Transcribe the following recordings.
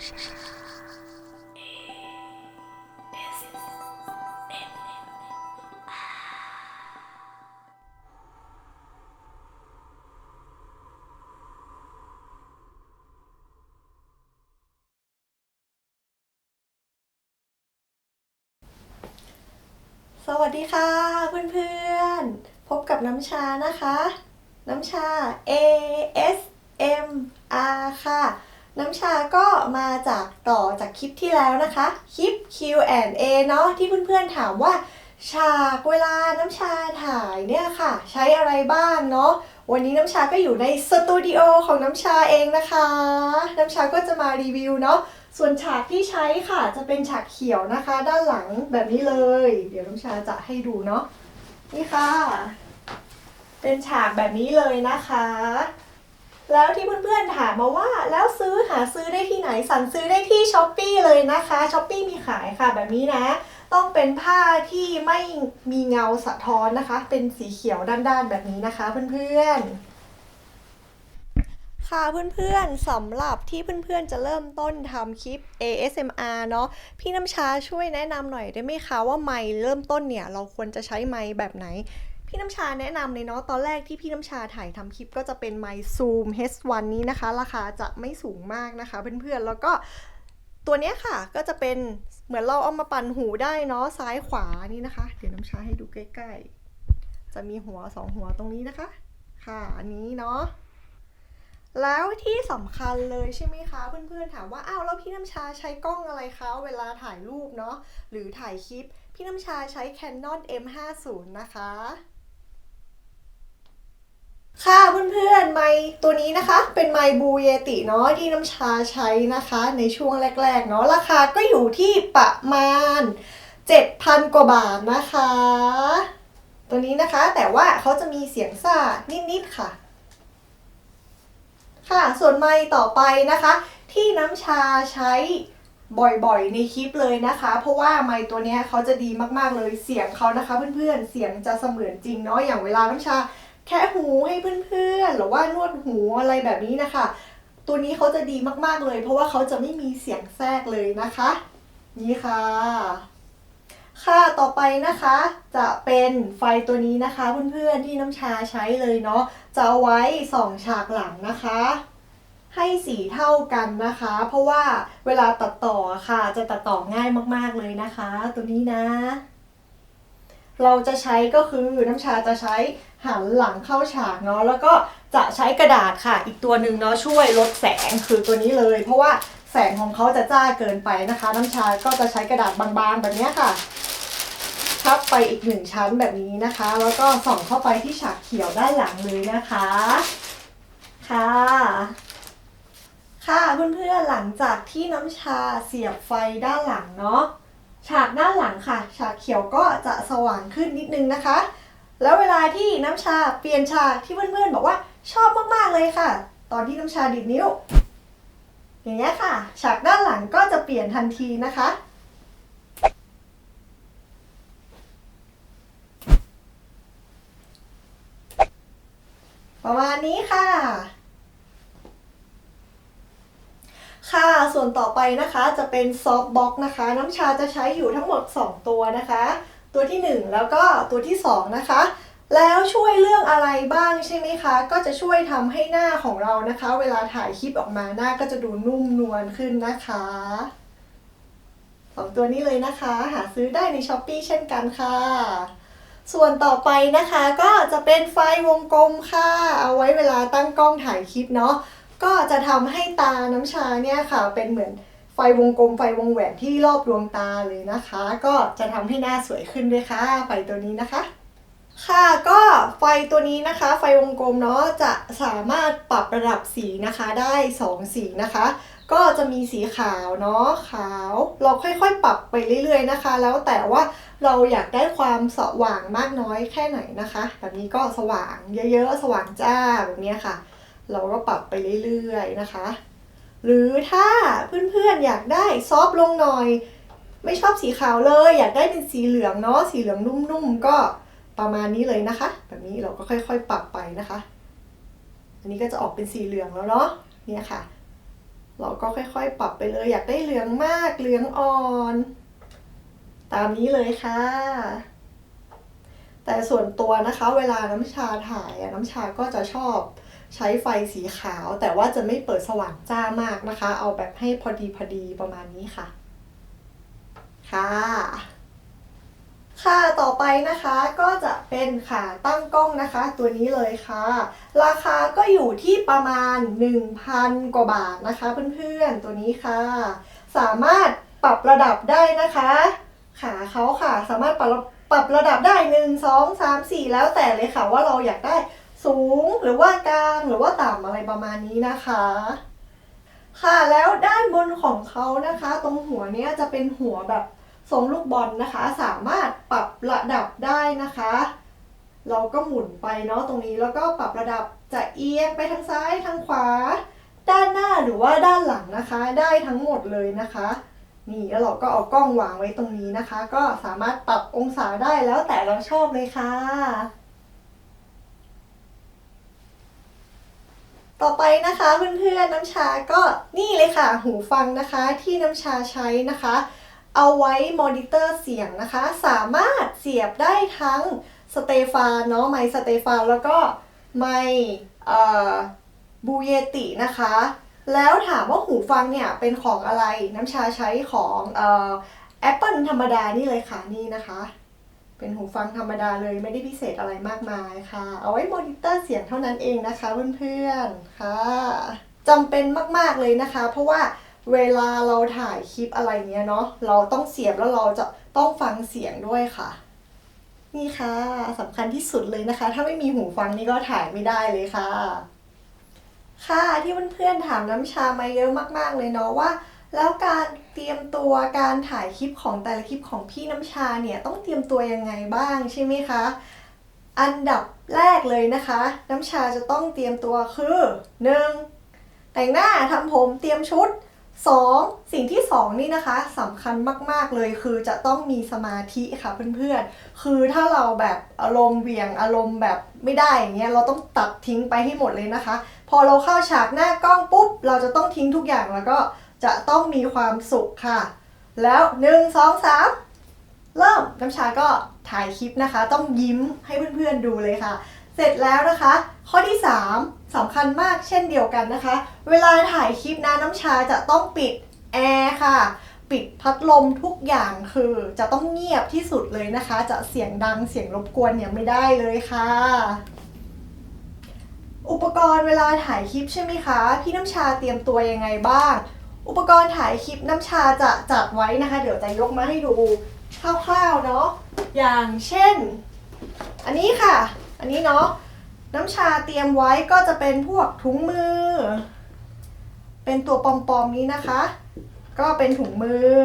สวัสดีค่ะเพื่อนๆ พบกับน้ำชานะคะ น้ำชา A S M R ค่ะ น้ำชาก็มาจากต่อจากคลิปที่แล้วนะคะ คลิป Q&A เนาะที่เพื่อนๆถามว่า ฉากเวลาน้ำชาถ่ายเนี่ยค่ะ ใช้อะไรบ้างเนาะวันนี้น้ำชาก็อยู่ในสตูดิโอของน้ำชาเองนะคะ น้ำชาก็จะมารีวิวเนาะส่วนฉากที่ใช้ค่ะจะเป็นฉากเขียวนะคะ ด้านหลังแบบนี้เลย เดี๋ยวน้ำชาจะให้ดูเนาะนี่ค่ะ เป็นฉากแบบนี้เลยนะคะ แล้วที่เพื่อนๆถามมาว่า แล้วซื้อหาซื้อได้ที่ไหนสั่งซื้อได้ที่ช้อปปีเลยนะคะช้อปปีมีขายค่ะแบบนี้นะ ต้องเป็นผ้าที่ไม่มีเงาสะท้อนนะคะ เป็นสีเขียวด้านๆแบบนี้นะคะเพื่อนๆค่ะเพื่อนๆสำหรับที่เพื่อนๆจะเริ่มต้นทำคลิป ASMR เนาะพี่น้ำชาช่วยแนะนำหน่อยได้ไหมคะว่าไมค์เริ่มต้นเนี่ย เราควรจะใช้ไมค์แบบไหน พี่น้ำชาแนะนำเลยเนาะตอนแรกที่พี่น้ำชาถ่ายทำคลิปก็จะเป็นไมค์ Zoom H1 นี้นะคะ ราคาจะไม่สูงมากนะคะเพื่อนๆแล้วก็ตัวเนี้ยค่ะก็จะเป็นเหมือนเราเอามาปั่นหูได้เนาะซ้ายขวานี่นะคะ เดี๋ยวน้ำชาให้ดูใกล้ๆ จะมีหัวสองหัวตรงนี้นะคะ ค่ะอันนี้เนาะแล้วที่สำคัญเลยใช่ไหมคะ เพื่อนๆถามว่าอ้าวแล้วพี่น้ำชาใช้กล้องอะไรคะเวลาถ่ายรูปเนาะหรือถ่ายคลิป พี่น้ำชาใช้ Canon M50 นะคะ ค่ะเพื่อนๆไมค์ตัวนี้นะคะ เป็นไมค์บูเยติเนาะที่น้ำชาใช้นะคะ ในช่วงแรกๆเนาะราคาก็อยู่ที่ประมาณ 7,000 กว่าบาทนะคะ ตัวนี้นะคะแต่ว่าเขาจะมีเสียงซ่านิดๆค่ะ ค่ะส่วนไมค์ต่อไปนะคะ ที่น้ำชาใช้บ่อยๆ ในคลิปเลยนะคะ เพราะว่าไมค์ตัวเนี้ยเขาจะดีมากๆเลยเสียงเขานะคะ เพื่อนๆเสียงจะเสมือนจริงเนาะอย่างเวลาน้ำชา แค่หูให้เพื่อนๆ หรือว่านวดหูอะไรแบบนี้นะคะ ตัวนี้เขาจะดีมากๆเลย เพราะว่าเขาจะไม่มีเสียงแทรกเลยนะคะ นี่ค่ะ ค่ะต่อไปนะคะ จะเป็นไฟตัวนี้นะคะเพื่อนๆที่น้ำชาใช้เลยเนาะจะเอาไว้ส่องฉากหลังนะคะให้สีเท่ากันนะคะ เพราะว่าเวลาตัดต่อค่ะ จะตัดต่อง่ายมากๆเลยนะคะ ตัวนี้นะ เราจะใช้ก็คือน้ำชาจะใช้หันหลังเข้าฉากเนาะแล้วก็จะใช้กระดาษค่ะ อีกตัวหนึ่งเนาะช่วยลดแสงคือตัวนี้เลย เพราะว่าแสงของเขาจะจ้าเกินไปนะคะ น้ำชาก็จะใช้กระดาษบางๆแบบนี้ค่ะทับไปอีกหนึ่งชั้นแบบนี้นะคะ แล้วก็ส่องเข้าไปที่ฉากเขียวด้านหลังเลยนะคะ ค่ะ ค่ะเพื่อนๆหลังจากที่น้ำชาเสียบไฟด้านหลังเนาะ ฉากด้านหลังค่ะ ฉากเขียวก็จะสว่างขึ้นนิดนึงนะคะ แล้วเวลาที่น้ำชาเปลี่ยนฉากที่เพื่อนๆบอกว่าชอบมากๆเลยค่ะ ตอนที่น้ำชาดีดนิ้ว อย่างเงี้ยค่ะ ฉากด้านหลังก็จะเปลี่ยนทันทีนะคะประมาณนี้ค่ะ ค่ะ ส่วนต่อไปนะคะจะเป็นซอฟต์บ็อกนะคะ น้ำชาจะใช้อยู่ทั้งหมด 2 ตัวนะคะ ตัวที่ 1 แล้วก็ตัวที่ 2 นะคะ แล้วช่วยเรื่องอะไรบ้างใช่ไหมคะ ก็จะช่วยทำให้หน้าของเรานะคะ เวลาถ่ายคลิปออกมาหน้าก็จะดูนุ่มนวลขึ้นนะคะสองตัวนี้เลยนะคะ หาซื้อได้ในช้อปปีเช่นกันค่ะ ส่วนต่อไปนะคะก็จะเป็นไฟวงกลมค่ะ เอาไว้เวลาตั้งกล้องถ่ายคลิปเนาะ ก็จะทำให้ตาน้ำชาเนี่ยค่ะ เป็นเหมือนไฟวงกลมไฟวงแหวนที่รอบดวงตาเลยนะคะ ก็จะทำให้หน้าสวยขึ้นด้วยค่ะไฟตัวนี้นะคะ ค่ะก็ไฟตัวนี้นะคะ ไฟวงกลมเนาะจะสามารถปรับระดับสีนะคะได้ 2 สีนะคะ ก็จะมีสีขาวเนาะขาว เราค่อยๆ ปรับไปเรื่อยๆนะคะ แล้วแต่ว่าเราอยากได้ความสว่างมากน้อยแค่ไหนนะคะ แบบนี้ก็สว่างเยอะๆ สว่างจ้าแบบนี้ค่ะ เราก็ปรับไปเรื่อยๆนะคะ หรือถ้าเพื่อนๆอยากได้ซอฟลงหน่อย ไม่ชอบสีขาวเลย อยากได้เป็นสีเหลืองเนาะสีเหลืองนุ่มๆก็ประมาณนี้เลยนะคะ แบบนี้เราก็ค่อยๆ ปรับไปนะคะ อันนี้ก็จะออกเป็นสีเหลืองแล้วเนาะเนี่ยค่ะ เราก็ค่อยๆ ปรับไปเลย อยากได้เหลืองมากเหลืองอ่อน ตามนี้เลยค่ะ แต่ส่วนตัวนะคะ เวลาน้ำชาถ่ายน้ำชาก็จะชอบ ใช้ไฟสีขาว แต่ว่าจะไม่เปิดสว่างจ้ามากนะคะ เอาแบบให้พอดีพอดีประมาณนี้ค่ะ ค่ะ ค่ะต่อไปนะคะก็จะเป็นขาตั้งกล้องนะคะ ตัวนี้เลยค่ะ ราคาก็อยู่ที่ประมาณ 1,000 กว่าบาทนะคะ เพื่อนๆตัวนี้ค่ะ สามารถปรับระดับได้นะคะขาเขาค่ะ สามารถปรับปรับระดับได้ 1 2 3 4 แล้วแต่เลยค่ะว่าเราอยากได้ สูงหรือว่ากลางหรือว่าต่ำอะไรประมาณนี้นะคะ ค่ะแล้วด้านบนของเขานะคะ ตรงหัวเนี้ยจะเป็นหัวแบบทรงลูกบอลนะคะ สามารถปรับระดับได้นะคะ เราก็หมุนไปเนาะตรงนี้แล้วก็ปรับระดับจะเอียงไปทางซ้ายทางขวา ด้านหน้าหรือว่าด้านหลังนะคะ ได้ทั้งหมดเลยนะคะนี่แล้วเราก็เอากล้องวางไว้ตรงนี้นะคะ ก็สามารถปรับองศาได้แล้วแต่เราชอบเลยค่ะ ต่อไปนะคะเพื่อนๆน้ำชาก็นี่เลยค่ะหูฟังนะคะที่น้ำชาใช้นะคะ เอาไว้มอนิเตอร์เสียงนะคะ สามารถเสียบได้ทั้งสเตฟานเนาะไมสเตฟานแล้วก็ไม่บูเยตินะคะ แล้วถามว่าหูฟังเนี่ยเป็นของอะไรน้ำชาใช้ของเอ่อ Apple ธรรมดานี่เลยค่ะนี่นะคะ เป็นหูฟังธรรมดาเลยไม่ได้พิเศษอะไรมากมายค่ะ เอาไว้มอนิเตอร์เสียงเท่านั้นเองนะคะเพื่อนๆค่ะจำเป็นมากๆเลยนะคะ เพราะว่าเวลาเราถ่ายคลิปอะไรเงี้ยเนาะเราต้องเสียบแล้วเราจะต้องฟังเสียงด้วยค่ะ นี่ค่ะสำคัญที่สุดเลยนะคะ ถ้าไม่มีหูฟังนี่ก็ถ่ายไม่ได้เลยค่ะ ค่ะที่เพื่อนๆถามน้ำชามาเยอะมากๆเลยเนาะว่า แล้วการ เตรียมตัวการถ่ายคลิปของแต่ละคลิปของพี่น้ำชาเนี่ยต้องเตรียมตัวยังไงบ้างใช่ไหมคะ อันดับแรกเลยนะคะ น้ำชาจะต้องเตรียมตัวคือ 1. แต่งหน้าทำผมเตรียมชุด 2. สิ่งที่ 2 นี่นะคะสำคัญมาก ๆ เลยคือจะต้องมีสมาธิค่ะเพื่อนๆ คือถ้าเราแบบอารมณ์เหวี่ยงอารมณ์แบบไม่ได้อย่างเงี้ยเราต้องตัดทิ้งไปให้หมดเลยนะคะ พอเราเข้าฉากหน้ากล้องปุ๊บ เราจะต้องทิ้งทุกอย่างแล้วก็ จะต้องมีความสุขค่ะ แล้ว1 2 3เริ่มน้ำชาก็ถ่ายคลิปนะคะ ต้องยิ้มให้เพื่อนๆดูเลยค่ะ เสร็จแล้วนะคะ ข้อที่ 3สำคัญมากเช่นเดียวกันนะคะ เวลาถ่ายคลิปนะน้ำชาจะต้องปิดแอร์ค่ะ ปิดพัดลมทุกอย่างคือจะต้องเงียบที่สุดเลยนะคะ จะเสียงดังเสียงรบกวนเนี่ยไม่ได้เลยค่ะ อุปกรณ์เวลาถ่ายคลิปใช่ไหมคะ พี่น้ำชาเตรียมตัวยังไงบ้าง อุปกรณ์ถ่ายคลิปน้ำชาจะจัดไว้นะคะ เดี๋ยวจะยกมาให้ดูคร่าวๆเนาะอย่างเช่น อันนี้ค่ะ อันนี้เนาะน้ำชาเตรียมไว้ก็จะเป็นพวกถุงมือ เป็นตัวปอมๆนี้นะคะ ก็เป็นถุงมือ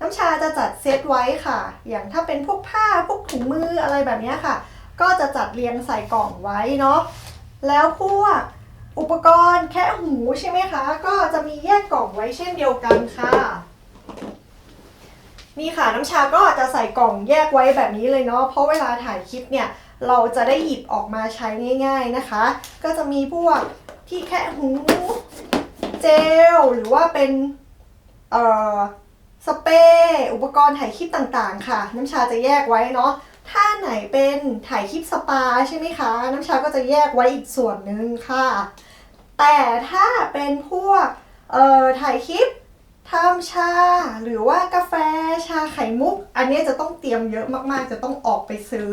น้ำชาจะจัดเซตไว้ค่ะ อย่างถ้าเป็นพวกผ้าพวกถุงมืออะไรแบบนี้ค่ะ ก็จะจัดเรียงใส่กล่องไว้เนาะแล้วพวก อุปกรณ์แค่หูใช่ไหมคะ ก็จะมีแยกกล่องไว้เช่นเดียวกันค่ะ นี่ค่ะน้ำชาก็จะใส่กล่องแยกไว้แบบนี้เลยเนาะเพราะเวลาถ่ายคลิปเนี่ยเราจะได้หยิบออกมาใช้ง่าย ๆนะคะ ก็จะมีพวกที่แค่หูเจลหรือว่าเป็นเอ่อสเปรย์อุปกรณ์ถ่ายคลิปต่างๆ ค่ะ น้ำชาจะแยกไว้เนาะถ้าไหนเป็นถ่ายคลิปสปาใช่ไหมคะ น้ำชาก็จะแยกไว้อีกส่วนหนึ่งค่ะ แต่ถ้าเป็นพวกเอ่อถ่ายคลิปทำชา หรือว่ากาแฟชาไข่มุก อันนี้จะต้องเตรียมเยอะมากๆ จะต้องออกไปซื้อ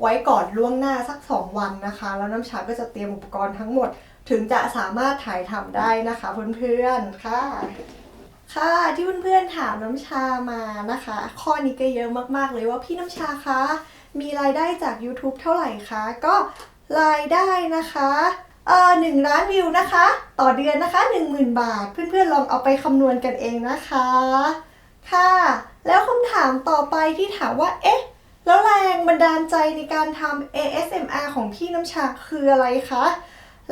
ไว้ก่อนล่วงหน้าสัก 2 วันนะคะ แล้วน้ำชาก็จะเตรียมอุปกรณ์ทั้งหมด ถึงจะสามารถถ่ายทำได้นะคะเพื่อนๆค่ะ ค่ะที่เพื่อนๆถามน้ำชามานะคะ ข้อนี้ก็เยอะมากๆเลยว่าพี่น้ำชาคะมีรายได้จาก YouTube เท่าไหร่คะก็รายได้นะคะ เอ่อหนึ่งล้านวิวนะคะ ต่อเดือนนะคะ 10,000 บาท เพื่อนๆลองเอาไปคำนวณกันเองนะคะ ค่ะ แล้วคำถามต่อไปที่ถามว่า เอ๊ะ แล้วแรงบันดาลใจในการทำ ASMR ของพี่น้ำชาคืออะไรคะ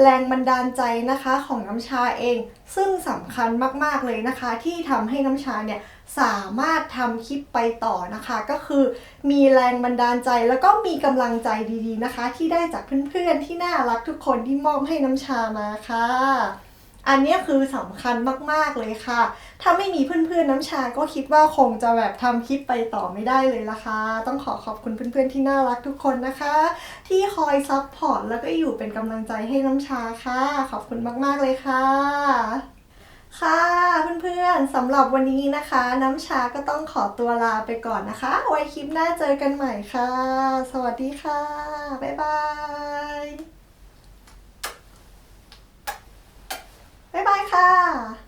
แรงบันดาลใจนะคะของน้ำชาเอง ซึ่งสำคัญมากๆเลยนะคะ ที่ทำให้น้ำชาเนี่ยสามารถทำคลิปไปต่อนะคะ ก็คือมีแรงบันดาลใจแล้วก็มีกำลังใจดีๆนะคะ ที่ได้จากเพื่อนๆที่น่ารักทุกคนที่มอบให้น้ำชามาค่ะ อันนี้คือสำคัญมากๆเลยค่ะ ถ้าไม่มีเพื่อนๆน้ำชาก็คิดว่าคงจะแบบทำคลิปไปต่อไม่ได้เลยละค่ะ ต้องขอขอบคุณเพื่อนๆที่น่ารักทุกคนนะคะ ที่คอยซัพพอร์ตแล้วก็อยู่เป็นกำลังใจให้น้ำชาค่ะ ขอบคุณมากๆเลยค่ะค่ะเพื่อนๆสำหรับวันนี้นะคะ น้ำชาก็ต้องขอตัวลาไปก่อนนะคะ ไว้คลิปหน้าเจอกันใหม่ค่ะ สวัสดีค่ะ บ๊ายบาย 사.